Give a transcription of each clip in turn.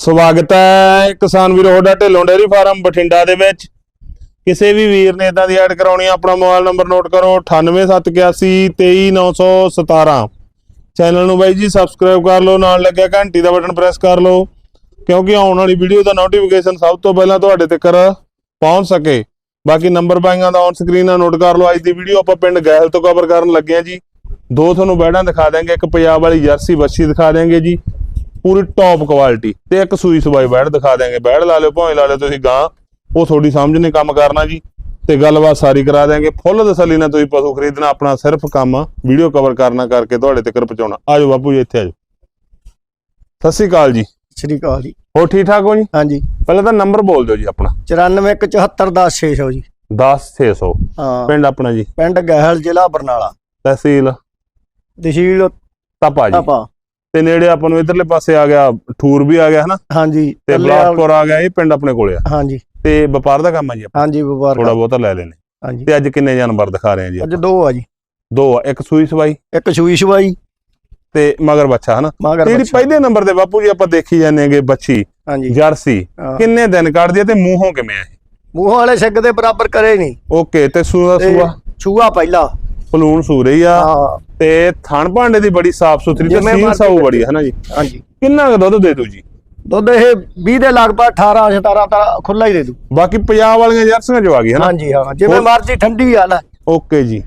ਸਵਾਗਤ ਹੈ ਕਿਸਾਨ ਵੀਰੋ ਹੋਡਾ ਢਿੱਲੋਂ ਡੇਅਰੀ ਫਾਰਮ ਬਠਿੰਡਾ ਦੇ ਵਿੱਚ। ਕਿਸੇ ਵੀ ਵੀਰ ਨੇ ਇਦਾਂ ਦੀ ਐਡ ਕਰਾਉਣੀ ਆ, ਆਪਣਾ ਮੋਬਾਈਲ ਨੰਬਰ ਨੋਟ ਕਰੋ 9871823917 ਚੈਨਲ ਨੂੰ ਬਾਈ ਜੀ ਸਬਸਕ੍ਰਾਈਬ ਕਰ ਲਓ, ਨਾਲ ਲੱਗਿਆ ਘੰਟੀ ਦਾ ਬਟਨ ਪ੍ਰੈਸ ਕਰ ਲਓ, ਕਿਉਂਕਿ ਆਉਣ ਵਾਲੀ ਵੀਡੀਓ ਦਾ ਨੋਟੀਫਿਕੇਸ਼ਨ ਸਭ ਤੋਂ ਪਹਿਲਾਂ ਤੁਹਾਡੇ ਤੱਕ ਪਹੁੰਚ ਸਕੇ। ਬਾਕੀ ਨੰਬਰ ਬਾਈਆਂ ਦਾ ਔਨ ਸਕਰੀਨ ਆ ਨੋਟ ਕਰ ਲਓ, ਅੱਜ ਦੀ ਵੀਡੀਓ ਆਪਾਂ ਪਿੰਡ ਗਹਿਲ ਤੋਂ ਕਵਰ ਕਰਨ ਲੱਗੇ ਆ ਜੀ। ਦੋ ਤੁਹਾਨੂੰ ਬੈੜਾਂ ਦਿਖਾ ਦਿਆਂਗੇ, ਇੱਕ ਪੰਜਾਬ ਵਾਲੀ ਜਰਸੀ ਬੱਸੀ ਦਿਖਾ ਦਿਆਂਗੇ ਜੀ। ਪੂਰੀ ਟੌਪ ਕੁਆਲਿਟੀ ਤੇ ਇੱਕ ਸੂਈ ਸਵਾਈ ਬੈੜ ਦਿਖਾ ਦਿਆਂਗੇ। ਬੈੜ ਲਾ ਲਿਓ ਭਾਵੇਂ ਲਾ ਲਿਓ ਤੁਸੀਂ ਗਾਂ। ਉਹ ਤੁਹਾਡੀ ਸਮਝ ਨੇ ਕੰਮ ਕਰਨਾ ਜੀ। ਤੇ ਗੱਲਬਾਤ ਸਾਰੀ ਕਰਾ ਦਿਆਂਗੇ। ਫੁੱਲ ਤਸੱਲੀ ਨਾਲ ਤੁਸੀਂ ਪਸ਼ੂ ਖਰੀਦਣਾ ਆਪਣਾ ਸਿਰਫ ਕੰਮ ਵੀਡੀਓ ਕਵਰ ਕਰਨਾ ਕਰਕੇ ਤੁਹਾਡੇ ਤੱਕ ਪਹੁੰਚਾਉਣਾ। ਆਜੋ ਬਾਪੂ ਜੀ ਇੱਥੇ ਆਜੋ। ਸਤਿ ਸ਼੍ਰੀ ਅਕਾਲ ਜੀ। ਸ੍ਰੀ ਅਕਾਲ ਜੀ। ਹੋ ਠੀਕ ਠਾਕ ਹੋ ਜੀ? ਹਾਂਜੀ। ਪਹਿਲਾਂ ਤਾਂ ਨੰਬਰ ਬੋਲ ਦਿਓ ਜੀ ਆਪਣਾ। 941710 ਜੀ। 10600 ਹਾਂ। ਪਿੰਡ ਆਪਣਾ ਜੀ? ਪਿੰਡ ਗਹਿਲ ਜ਼ਿਲ੍ਹਾ ਬਰਨਾਲਾ। ਤਹਿਸੀਲ? ਤਹਿਸੀਲ ਤਪਾ ਜੀ। ਆਪਾ ਤੇ ਨੇੜੇ ਆਪਾਂ ਨੂੰ ਇਧਰਲੇ ਪਾਸੇ ਆ ਗਿਆ ਠੂਰ ਵੀ ਆ ਗਿਆ ਹਨਾ? ਹਾਂਜੀ ਤੇ ਬਲਾਸਪੁਰ ਆ ਗਿਆ ਇਹ ਪਿੰਡ ਆਪਣੇ ਕੋਲੇ ਆ। ਹਾਂਜੀ। ਤੇ ਵਪਾਰ ਦਾ ਕੰਮ ਆ ਜੀ ਆਪਣਾ। ਹਾਂਜੀ ਵਪਾਰ ਥੋੜਾ ਬਹੁਤਾ ਲੈ ਲੈਨੇ ਹਾਂਜੀ। ਤੇ ਅੱਜ ਕਿੰਨੇ ਜਾਨਵਰ ਦਿਖਾ ਰਹੇ ਆ ਜੀ ਅੱਜ ਦੋ ਆ ਜੀ। ਦੋ ਆ ਇੱਕ ਸੂਈ ਸਵਾਈ। ਇੱਕ ਸੂਈ ਸਵਾਈ। ਤੇ ਮਗਰ ਬੱਚਾ ਹਨਾ? ਜਿਹੜੀ। ਪਹਿਲੇ ਨੰਬਰ ਤੇ ਬਾਪੂ ਜੀ ਆਪਾਂ ਦੇਖੀ ਜਾਂਦੇ ਆਂਗੇ ਬੱਚੀ ਹਾਂਜੀ। ਜਰਸੀ। ਕਿੰਨੇ ਦਿਨ ਕੱਢਦੀ ਤੇ ਮੂੰਹੋਂ ਕਿਵੇਂ ਆ ਮੂੰਹ ਵਾਲੇ ਛੱਗ ਦੇ ਬਰਾਬਰ ਕਰੇ ਨਹੀਂ। ਓਕੇ ਤੇ ਸੂਆ ਸੂਆ? ਛੂਆ ਪਹਿਲਾ। ਪਲੂਣ ਸੂ ਰਹੀ ਆ ਹਾਂ। ਤੇ ਥਣ ਭਾਂਡੇ ਦੀ ਬੜੀ ਸਾਫ਼ ਸੁਥਰੀ ਤੇ ਸੀਲ ਸਾਊ ਬੜੀ ਹੈ ਨਾ ਜੀ? ਹਾਂਜੀ। ਕਿੰਨਾ ਕੁ ਦੁੱਧ ਦੇ ਦੂ ਜੀ? ਦੁੱਧ ਇਹ 20 ਦੇ ਲਗਭਗ 18 17 ਤਾਂ ਖੁੱਲਾ ਹੀ ਦੇ ਦੂ। ਬਾਕੀ ਪੰਜਾਬ ਵਾਲੀਆਂ ਜਰਸੀਆਂ ਜੋ ਆ ਗਈ ਹੈ ਨਾ? ਹਾਂਜੀ ਹਾਂ ਜਿਵੇਂ ਮਰਜ਼ੀ ਠੰਡੀ ਆ ਲੈ। ਓਕੇ ਜੀ।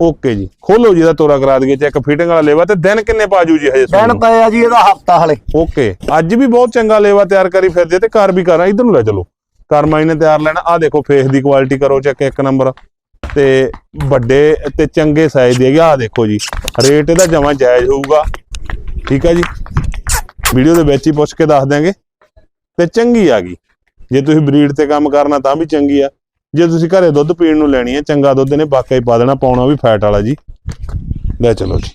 ਓਕੇ ਜੀ। ਖੋਲੋ ਜੀ ਦਾ ਤੋਰਾ ਕਰਾ ਦਈਏ ਚੈੱਕ ਫਿਟਿੰਗ ਵਾਲਾ ਲੇਵਾ ਤੇ ਦਿਨ ਕਿੰਨੇ ਪਾਜੂ ਜੀ ਹਜੇ ਦਿਨ ਪਏ ਆ ਜੀ ਇਹਦਾ ਹਫਤਾ ਹਲੇ। ਓਕੇ। ਅੱਜ ਵੀ ਬਹੁਤ ਚੰਗਾ ਲੇਵਾ ਤਿਆਰ ਕਰੀ ਫਿਰਦੇ ਤੇ ਘਰ ਵੀ ਕਰਾਂ। ਇਧਰ ਨੂੰ ਲੈ ਚਲੋ। ਕਰਮਾਈ ਨੇ ਤਿਆਰ ਲੈਣਾ। ਆ ਦੇਖੋ ਫੇਸ ਦੀ ਕੁਆਲਿਟੀ ਕਰੋ ਚੈੱਕ ਇੱਕ ਨੰਬਰ ਤੇ ਵੱਡੇ ਤੇ ਚੰਗੇ ਸਾਈਜ਼ ਦੇ ਆ ਦੇਖੋ ਜੀ ਰੇਟ ਇਹਦਾ ਜਮਾ ਜਾਇਜ਼ ਹੋਊਗਾ। ਠੀਕ ਹੈ ਜੀ? ਵੀਡੀਓ ਦੇ ਵਿੱਚ ਹੀ ਪੁੱਛ ਕੇ ਦੱਸ ਦਿਆਂਗੇ। ਤੇ ਚੰਗੀ ਆ ਗਈ। ਜੇ ਤੁਸੀਂ ਬਰੀਡ ਤੇ ਕੰਮ ਕਰਨਾ ਤਾਂ ਵੀ ਚੰਗੀ ਆ। ਜੇ ਤੁਸੀਂ ਘਰੇ ਦੁੱਧ ਪੀਣ ਨੂੰ ਲੈਣੀ ਹੈ ਚੰਗਾ ਦੁੱਧ ਨੇ ਵਾਕਈ ਪਾ ਦੇਣਾ ਪਾਉਣਾ ਵੀ ਫੈਟ ਵਾਲਾ ਜੀ। ਲੈ ਚਲੋ ਜੀ।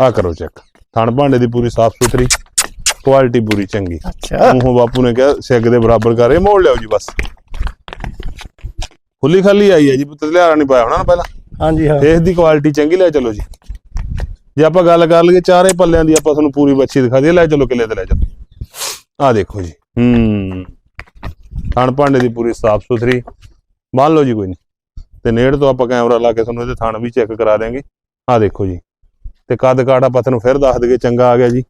ਆ ਕਰੋ ਚੈੱਕ ਥਣ ਭਾਂਡੇ ਦੀ ਪੂਰੀ ਸਾਫ਼ ਸੁਥਰੀ ਕੁਆਲਿਟੀ ਪੂਰੀ ਚੰਗੀ। ਅੱਛਾ। ਮੂੰਹੋਂ ਬਾਪੂ ਨੇ ਕਿਹਾ ਸਿੱਗ ਦੇ ਬਰਾਬਰ ਕਰੇ ਮੋੜ ਲਿਓ ਜੀ ਬਸ। ਖੁੱਲੀ ਖਾਲੀ ਆਈ ਹੈ ਜੀ ਪੁੱਤ ਲਿਆਰਾ ਨਹੀਂ ਪਾਇਆ ਹੋਣਾ ਨਾ ਪਹਿਲਾਂ। ਹਾਂਜੀ ਹਾਂ। ਫੇਸ ਦੀ ਕੁਆਲਿਟੀ ਚੰਗੀ ਲੈ ਚਲੋ ਜੀ। ਜੇ ਆਪਾਂ ਗੱਲ ਕਰ ਲਈਏ ਚਾਰੇ ਪੱਲਿਆਂ ਦੀ ਆਪਾਂ ਤੁਹਾਨੂੰ ਪੂਰੀ ਬੱਚੀ ਦਿਖਾ ਦਈਏ ਲੈ ਚਲੋ ਕਿਲੇ ਤੇ ਲੈ ਚਲੋ। ਆ ਦੇਖੋ ਜੀ ਹੂੰ। ਥਣ ਭਾਂਡੇ ਦੀ ਪੂਰੀ ਸਾਫ਼ ਸੁਥਰੀ। ਮੰਨ ਲਓ ਜੀ ਕੋਈ ਨਹੀਂ। ਤੇ ਨੇੜ ਤੋਂ ਆਪਾਂ ਕੈਮਰਾ ਲਾ ਕੇ ਤੁਹਾਨੂੰ ਇਹਦੇ ਥਣ ਵੀ ਚੈੱਕ ਕਰਾ ਦੇਾਂਗੇ ਆ ਦੇਖੋ ਜੀ। ਤੇ ਕੱਦ ਕਾਠ ਆਪਾਂ ਤੁਹਾਨੂੰ ਫਿਰ ਦੱਸ ਦਈਏ ਚੰਗਾ ਆ ਗਿਆ ਜੀ।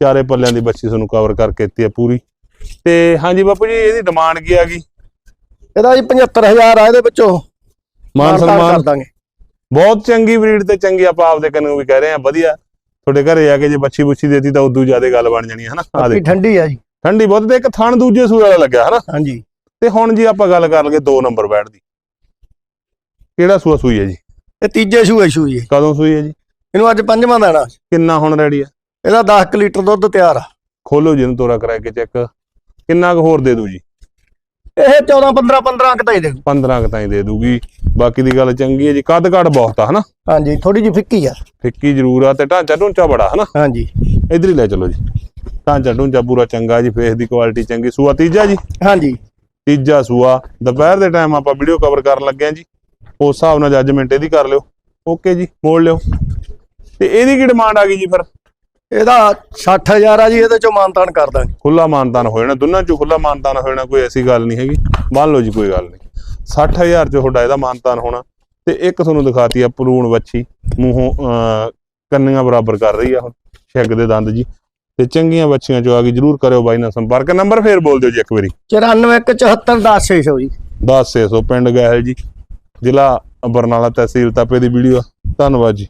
ਚਾਰੇ ਪੱਲਿਆਂ ਦੀ ਬੱਚੀ ਤੁਹਾਨੂੰ ਕਵਰ ਕਰਕੇ ਦਿੱਤੀ ਹੈ ਪੂਰੀ। ਤੇ ਹਾਂਜੀ ਬਾਪੂ ਜੀ ਇਹਦੀ ਡਿਮਾਂਡ ਕੀ ਆ ਗਈ? ਇਹਦਾ ਜੀ 75000 ਆ ਇਹਦੇ ਵਿੱਚੋਂ। ਮਾਨ ਸਨਮਾਨ। ਕਰ ਦਾਂਗੇ। ਬਹੁਤ ਚੰਗੀ ਬਰੀਡ ਤੇ ਚੰਗੀ ਆਪਾਂ ਆਪਦੇ ਕੰਨੋਂ ਵੀ ਕਹਿ ਰਹੇ ਆ ਵਧੀਆ। ਤੁਹਾਡੇ ਘਰੇ ਆ ਕੇ ਜੇ ਬੱਚੀ ਬੁੱਚੀ ਦੇਤੀ ਤਾਂ ਉਦੋਂ ਜ਼ਿਆਦਾ ਗੱਲ ਬਣ ਜਾਣੀ ਹੈ ਹਨਾ ਆ ਠੰਡੀ ਆ ਜੀ। ਠੰਡੀ ਬਹੁਤ ਤੇ ਇੱਕ ਥਣ ਦੂਜੇ ਸੂਏ ਵਾਲਾ ਲੱਗਿਆ ਹਨਾ? ਹਾਂਜੀ। ਤੇ ਹੁਣ ਜੀ ਆਪਾਂ ਗੱਲ ਕਰ ਲਈਏ 2 ਨੰਬਰ ਬੈਠ ਦੀ। ਕਿਹੜਾ ਸੂਆ ਸੂਈ ਹੈ ਜੀ? ਇਹ ਤੀਜੇ ਸੂਏ ਸੂਈ ਹੈ। ਕਦੋਂ ਸੂਈ ਹੈ ਜੀ? ਇਹਨੂੰ ਅੱਜ ਪੰਜਵਾਂ ਦੇਣਾ। ਕਿੰਨਾ ਹੁਣ ਰੈਡੀ ਆ ਇਹਦਾ 10 ਲੀਟਰ ਦੁੱਧ ਤਿਆਰ ਆ। ਖੋਲੋ ਜੀ ਇਹਨੂੰ ਤੋਰਾ ਕਰਾ ਕੇ ਚੈੱਕ। ਕਿੰਨਾ ਕੁ ਹੋਰ ਦੇ ਦੂ ਜੀ? ਇਹ 14 15 15 ਕਿਤਾ ਹੀ ਦੇ 15 ਕੁ ਤਾਂ ਹੀ ਦੇ ਦੂਗੀ ਬਾਕੀ ਦੀ ਗੱਲ ਚੰਗੀ ਹੈ ਜੀ ਕੱਦ ਕਾਠ ਬਹੁਤ ਆ ਹਨਾ? ਹਾਂਜੀ ਥੋੜੀ ਜਿਹੀ ਫਿੱਕੀ ਆ। ਫਿੱਕੀ ਜ਼ਰੂਰ ਆ ਤੇ ਢਾਂਚਾ ਢੂੰਚਾ ਬੜਾ ਹਨਾ? ਹਾਂਜੀ। ਇਧਰ ਹੀ ਲੈ ਚਲੋ ਜੀ। ਢਾਂਚਾ ਢੂੰਚਾ ਪੂਰਾ ਚੰਗਾ ਜੀ ਫੇਸ ਦੀ ਕੁਆਲਿਟੀ ਚੰਗੀ। ਸੂਆ ਤੀਜਾ ਜੀ? ਹਾਂਜੀ। ਤੀਜਾ ਸੂਆ। ਦੁਪਹਿਰ ਦੇ ਟਾਈਮ ਆਪਾਂ ਵੀਡੀਓ ਕਵਰ ਕਰਨ ਲੱਗੇ ਆ ਜੀ। ਉਸ ਹਿਸਾਬ ਨਾਲ ਜੱਜਮੈਂਟ ਇਹਦੀ ਕਰ ਲਿਓ। ਓਕੇ ਜੀ ਮੋੜ ਲਿਓ। ਤੇ ਇਹਦੀ ਕੀ ਡਿਮਾਂਡ ਆ ਗਈ ਜੀ ਫਿਰ? ਇਹਦਾ 60000 ਆ ਜੀ ਇਹਦੇ ਚੋਂ ਮਾਨਤਾਨ ਕਰ ਦਾਂਗੇ। ਖੁੱਲਾ ਮਾਨਤਾਨ ਹੋ ਜਾਣਾ ਦੋਨਾਂ ਚੋਂ ਖੁੱਲਾ ਮਾਨਤਾਨ ਹੋ ਜਾਣਾ ਕੋਈ ਐਸੀ ਗੱਲ ਨਹੀਂ ਹੈਗੀ। ਮੰਨ ਲਓ ਜੀ ਕੋਈ ਗੱਲ ਨਹੀਂ। 60000 ਚ ਤੁਹਾਡਾ ਇਹਦਾ ਮਾਨਤਾਨ ਹੋਣਾ। ਤੇ ਇੱਕ ਤੁਹਾਨੂੰ ਦਿਖਾਤੀ ਆ ਪਲੂਣ ਵੱਛੀ ਮੂੰਹੋਂ ਕੰਨੀਆਂ ਬਰਾਬਰ ਕਰ ਰਹੀ ਆ ਹੁਣ ਛਿੱਗ ਦੇ ਦੰਦ ਜੀ। ਤੇ ਚੰਗੀਆਂ ਬੱਚੀਆਂ ਚੋਂ ਆ ਗਈ ਜਰੂਰ ਕਰਿਓ ਬਾਈ ਨਾਲ ਸੰਪਰਕ। ਨੰਬਰ ਫੇਰ ਬੋਲ ਦਿਓ ਜੀ ਇੱਕ ਵਾਰੀ। 941710 ਜੀ। 10600 ਪਿੰਡ ਗਹਿਲ ਜੀ ਜ਼ਿਲ੍ਹਾ ਬਰਨਾਲਾ ਤਹਿਸੀਲ ਤਾਪੇ ਦੀ ਵੀਡੀਓ। ਧੰਨਵਾਦ ਜੀ।